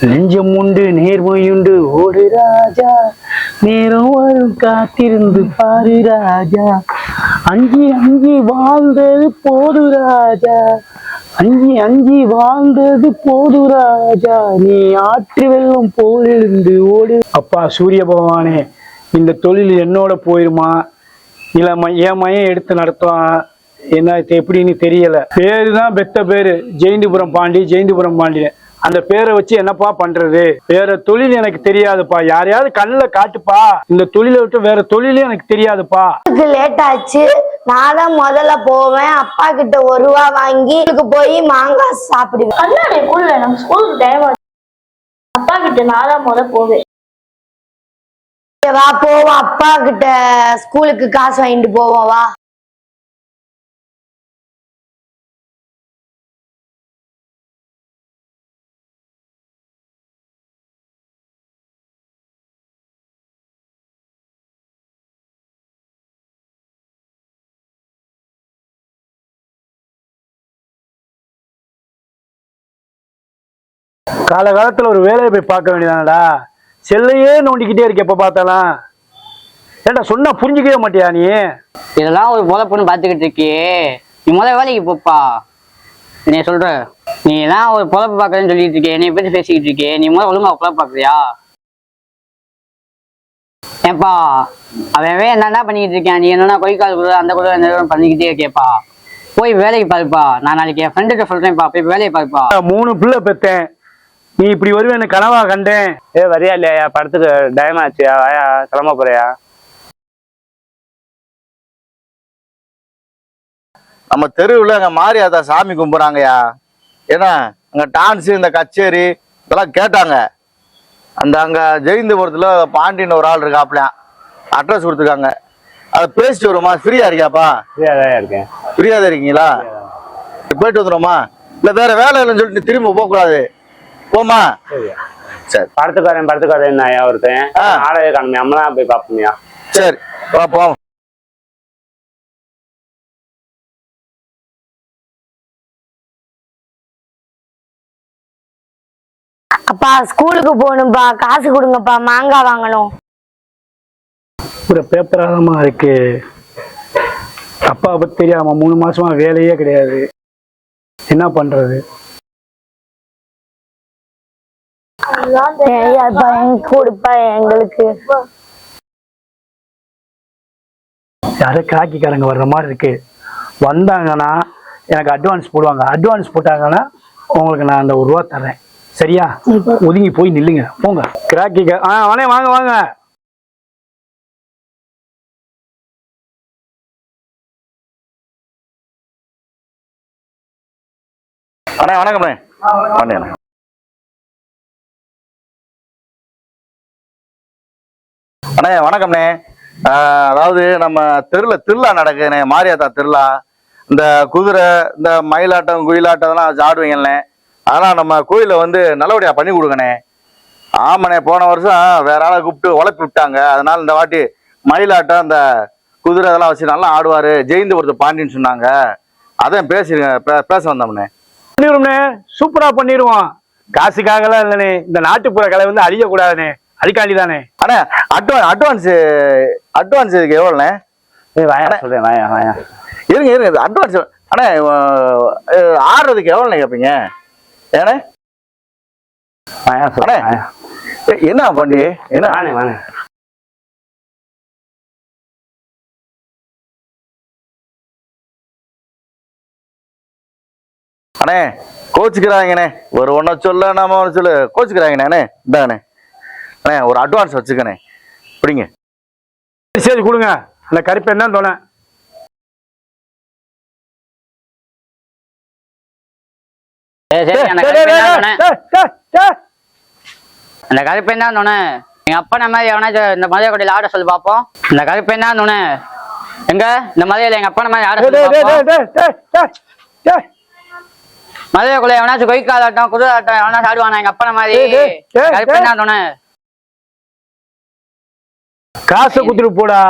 நெஞ்சம் உண்டு நேர்மையுண்டு. ஓடு ராஜா நேரம் வரும் காத்திருந்து பாரு ராஜா. அஞ்சி அஞ்சி வாழ்ந்தது போது ராஜா. அஞ்சி அஞ்சி வாழ்ந்தது போது ராஜா. நீ ஆற்று வெள்ளம் போலிருந்து ஓடு. அப்பா சூரிய பகவானே இந்த தொழில் என்னோட போயிருமா? இல்லை ம- என் மையம் எடுத்து நடத்துவான் என்ன இது எப்படின்னு தெரியல. பேரு தான் பெத்த பேரு. ஜெயந்திபுரம் பாண்டி ஜெயந்திபுரம் பாண்டியன். அந்த பேரை வச்சு என்னப்பா பண்றது? வேற தொழில் எனக்கு தெரியாதுப்பா. யாரையாவது கண்ணில் காட்டுப்பா. இந்த தொழிலை விட்டு வேற தொழிலே எனக்கு தெரியாதுப்பா. லேட் ஆச்சு. நான் தான் முதல்ல போவேன். அப்பா கிட்ட ஒரு ரூபா வாங்கி இதுக்கு போய் மாங்காய் சாப்பிடுவேன். கண்ணாடி குள்ள நம்ம ஸ்கூலுக்கு டைம் ஆச்சு. அப்பா கிட்ட நான் தான் முத போவேன். வா போவோம். அப்பா கிட்ட ஸ்கூலுக்கு காசு வாங்கிட்டு போவோம். வா. காலகாலத்துல ஒரு வேலையை போய் பார்க்க வேண்டியதானடா? செல்லையே நோண்டிக்கிட்டே இருக்க எப்ப பார்த்தாலும். ஏன்டா சொன்னா புரிஞ்சுக்கவே மாட்டியா நீ? இதெல்லாம் ஒரு பொழப்புன்னு பார்த்துக்கிட்டு இருக்கியே நீ முதல்ல வேலைக்கு போப்பா. நீ சொல்ற நீ எல்லாம் ஒரு பொழப்பு பார்க்கறேன்னு சொல்லிட்டு இருக்கே. என்னை பத்தி பேசிக்கிட்டு இருக்கே. நீ முதல்ல ஒழுங்கா பொழப்பு பார்க்கறியா? ஏப்பா அவன் என்னடா பண்ணிக்கிட்டு இருக்கேன்? நீ என்னன்னா கை கால் கூட அந்த கூட பண்ணிக்கிட்டே இருக்கேப்பா. போய் வேலைக்கு பாருப்பா. நான் நாளைக்கு என் ஃப்ரெண்டுகிட்ட சொல்றேன்ப்பா போய் வேலையை பாருப்பா. மூணு பிள்ளை பெத்தேன். நீ இப்படி வருவேன்னு கனவா கண்டேன். ஏ வரியா இல்லையா? படத்துக்கு டைம் ஆச்சுயா? வாயா கிளம்ப போறியா? நம்ம தெருவில் அங்கே மாரியாத்தா சாமி கும்பிட்றாங்கய்யா ஏன்னா அங்கே டான்ஸு இந்த கச்சேரி இதெல்லாம் கேட்டாங்க. அந்த அங்கே ஜெயந்தபுரத்தில் பாண்டியன் ஒரு ஆள் இருக்காப்லையா அட்ரஸ் கொடுத்துருக்காங்க. அதை பேசிட்டு வருமா ஃப்ரீயா இருக்கியாப்பா? ஃப்ரீயா தான் இருக்கேன். ஃப்ரீயா தான் இருக்கீங்களா போயிட்டு வந்துடுமா இல்லை வேற வேலை இல்லைன்னு சொல்லிட்டு திரும்ப போகக்கூடாது. போமா சரி. படத்துக்கு வரேன் படத்துக்கு வரேன் நான் ஒருத்தன்? ஆ. நாடக காணுமே அம்மலாம் போய் பார்ப்போம்யா சரி. பார்ப்போம் அப்பா ஸ்கூலுக்கு போகணும்ப்பா காசு கொடுங்கப்பா மாங்காய் வாங்கணும். ஒரு பேப்பராதமா இருக்கு. அப்பா பத்தி தெரியாம மூணு மாசமா வேலையே கிடையாது. என்ன பண்றது? கொடுப்பா எங்களுக்கு. யாரும் கிராக்கிக்காரங்க வர்ற மாதிரி இருக்கு. வந்தாங்கன்னா எனக்கு அட்வான்ஸ் போடுவாங்க. அட்வான்ஸ் போட்டாங்கன்னா உங்களுக்கு நான் அந்த ஒரு ரூபா தரேன் சரியா? ஒதுங்கி போய் நில்லுங்க. போங்க. கிராக்கிக்க ஆ வாணே வாங்க வாங்க. அண்ணே வணக்கம்ண்ணே வணக்கம். அண்ணே வணக்கம்ண்ணே. அதாவது நம்ம தெருல திருவிழா நடக்குதுண்ணே மாரியாத்தா திருவிழா. இந்த குதிரை இந்த மயிலாட்டம் குயிலாட்டம் அதெல்லாம் ஆடுவீங்கண்ணே அதெல்லாம் நம்ம கோயிலில் வந்து நல்லபடியாக பண்ணி கொடுங்கண்ணே. ஆமாண்ணே போன வருஷம் வேற ஆளை கூப்பிட்டு உழைப்பி விட்டாங்க. அதனால இந்த வாட்டி மயிலாட்டம் இந்த குதிரை அதெல்லாம் வச்சு நல்லா ஆடுவார். ஜெயந்தபுரத்து பாண்டின்னு சொன்னாங்க. அதான் பேசிருங்க பே- பேச வந்தோம்ண்ணே. பண்ணிடுவோம்ண்ணே சூப்பராக பண்ணிடுவோம் காசுக்காகலாம் இல்லைண்ணே. இந்த நாட்டுப்புற கலை வந்து அழியக்கூடாதுண்ணே. அதுக்காண்டி தானே அண்ணா அட்வான்ஸ் அட்வான்ஸ் அட்வான்ஸ் இதுக்கு எவ்வளோண்ணே? சொல்றேன் வாயா வாயா. இருங்க இருங்க அட்வான்ஸ் அண்ணா ஆடுறதுக்கு எவ்வளோண்ணே கேட்பீங்க? ஏண்ணே? அண்ணே. என்ன பண்ணி என்ன? வாணே அண்ணே கோச்சுக்கிறாங்கண்ணே. ஒரு ஒன்றை சொல்ல நாம ஒன்று சொல்லு. கோச்சுக்கிறாங்கண்ணே அண்ணே. இந்தாங்கண்ணே. அண்ணே ஒரு அட்வான்ஸ் வச்சுக்கண்ணே. பிடிங்க. சரி, கொடுங்க. அந்த கருப்பு என்ன தோணேன் சரி சரி அந்த கருப்பு என்ன சொன்னேன். அந்த கருப்பு என்ன சொன்னே எங்க அப்பா நம்ம மாதிரி எவனாச்சும் இந்த மதுரை கொடியில் ஆட சொல்லி பார்ப்போம். இந்த கருப்பு என்ன சொன்னே எங்க? இந்த மதுரையில் எங்க அப்பா மாதிரி ஆட சொல்லி மதுரை குள்ள எவனாச்சும் கொய்க்கால் ஆட்டம் குதிரை ஆட்டம் எவனாச்சும் ஆடுவானா எங்க அப்பா மாதிரி? கருப்பு என்ன சொன்னே காசை கொடுத்துட்டு போடா.